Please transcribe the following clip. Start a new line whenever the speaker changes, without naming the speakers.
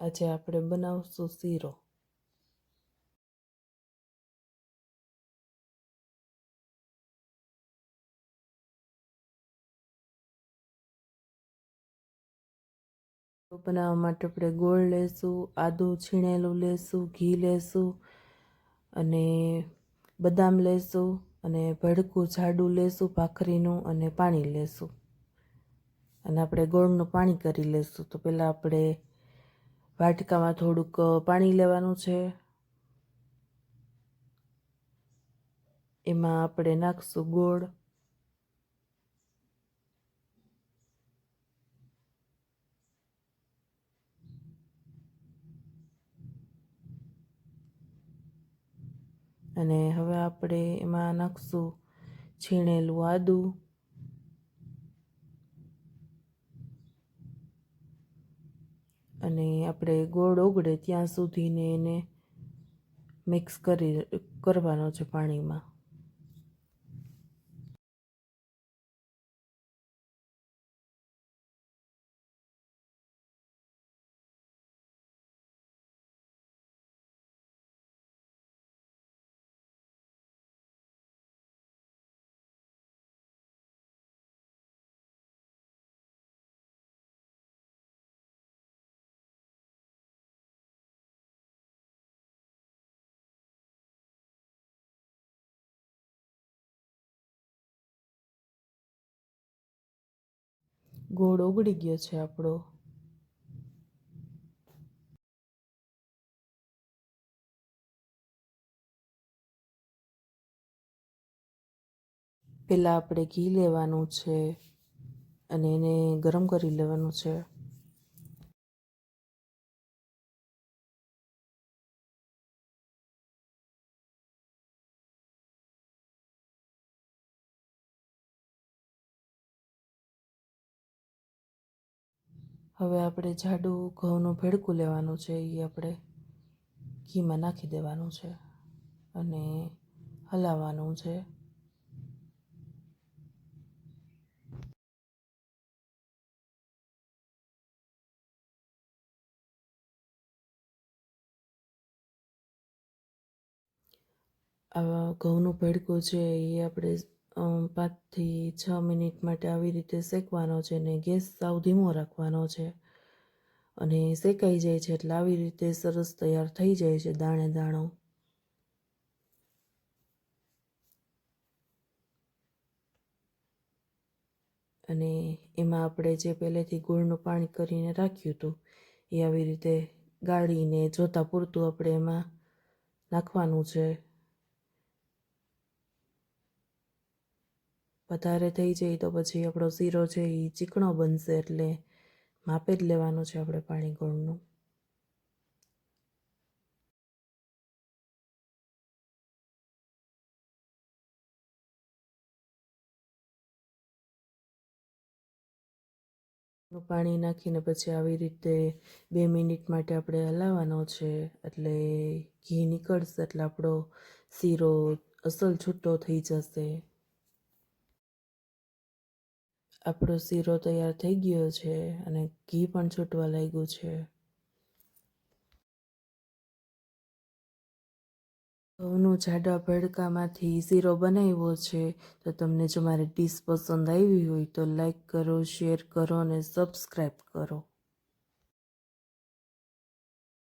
આજે આપણે બનાવશું શીરો. બનાવવા માટે આપણે ગોળ લેશું, આદું છીણેલું લેશું, ઘી લેશું અને બદામ લેશું અને ભડકું જાડું લેશું, ભાખરીનું અને પાણી લેશું. અને આપણે ગોળનું પાણી કરી લેશું. તો પહેલાં આપણે વાટકામાં થોડુંક પાણી લેવાનું છે. એમાં આપણે નાખશું ગોળ. અને હવે આપણે એમાં નાખશું છીણેલું આદું. અને આપણે ગોળ ઓગળે ત્યાં સુધીને એને મિક્સ કરી કરવાનો છે પાણીમાં. ગોળ ઓગળી ગયો છે આપણો. પહેલાં આપણે ઘી લેવાનું છે અને એને ગરમ કરી લેવાનું છે. હવે આપણે જાડું ઘઉંનું ભેડકું લેવાનું છે એ આપણે ઘીમાં નાખી દેવાનું છે અને હલાવવાનું છે. ઘઉંનું ભેડકું છે એ આપણે પાંચથી છ મિનિટ માટે આવી રીતે શેકવાનો છે ને ગેસ સાવ ધીમો રાખવાનો છે. અને શેકાઈ જાય છે એટલે આવી રીતે સરસ તૈયાર થઈ જાય છે દાણે દાણો. અને એમાં આપણે જે પહેલેથી ગોળનું પાણી કરીને રાખ્યું હતું, એ આવી રીતે ગાળીને જોતાં પૂરતું આપણે એમાં નાખવાનું છે. વધારે થઈ જાય તો પછી આપણો શીરો છે એ ચીકણો બનશે એટલે માપે જ લેવાનું છે આપણે પાણી ગોળનું. પાણી નાખીને પછી આવી રીતે બે મિનિટ માટે આપણે હલાવવાનો છે એટલે ઘી નીકળશે એટલે આપણો શીરો અસલ છૂટો થઈ જશે. આપણો શીરો તૈયાર થઈ ગયો છે અને ઘી પણ છૂટવા લાગ્યું છે. ઘઉંનું જાડા ભડકામાંથી શીરો બનાવ્યો છે. તો તમને જો મારી ડીશ પસંદ આવી હોય તો લાઈક કરો, શેર કરો અને સબસ્ક્રાઈબ કરો.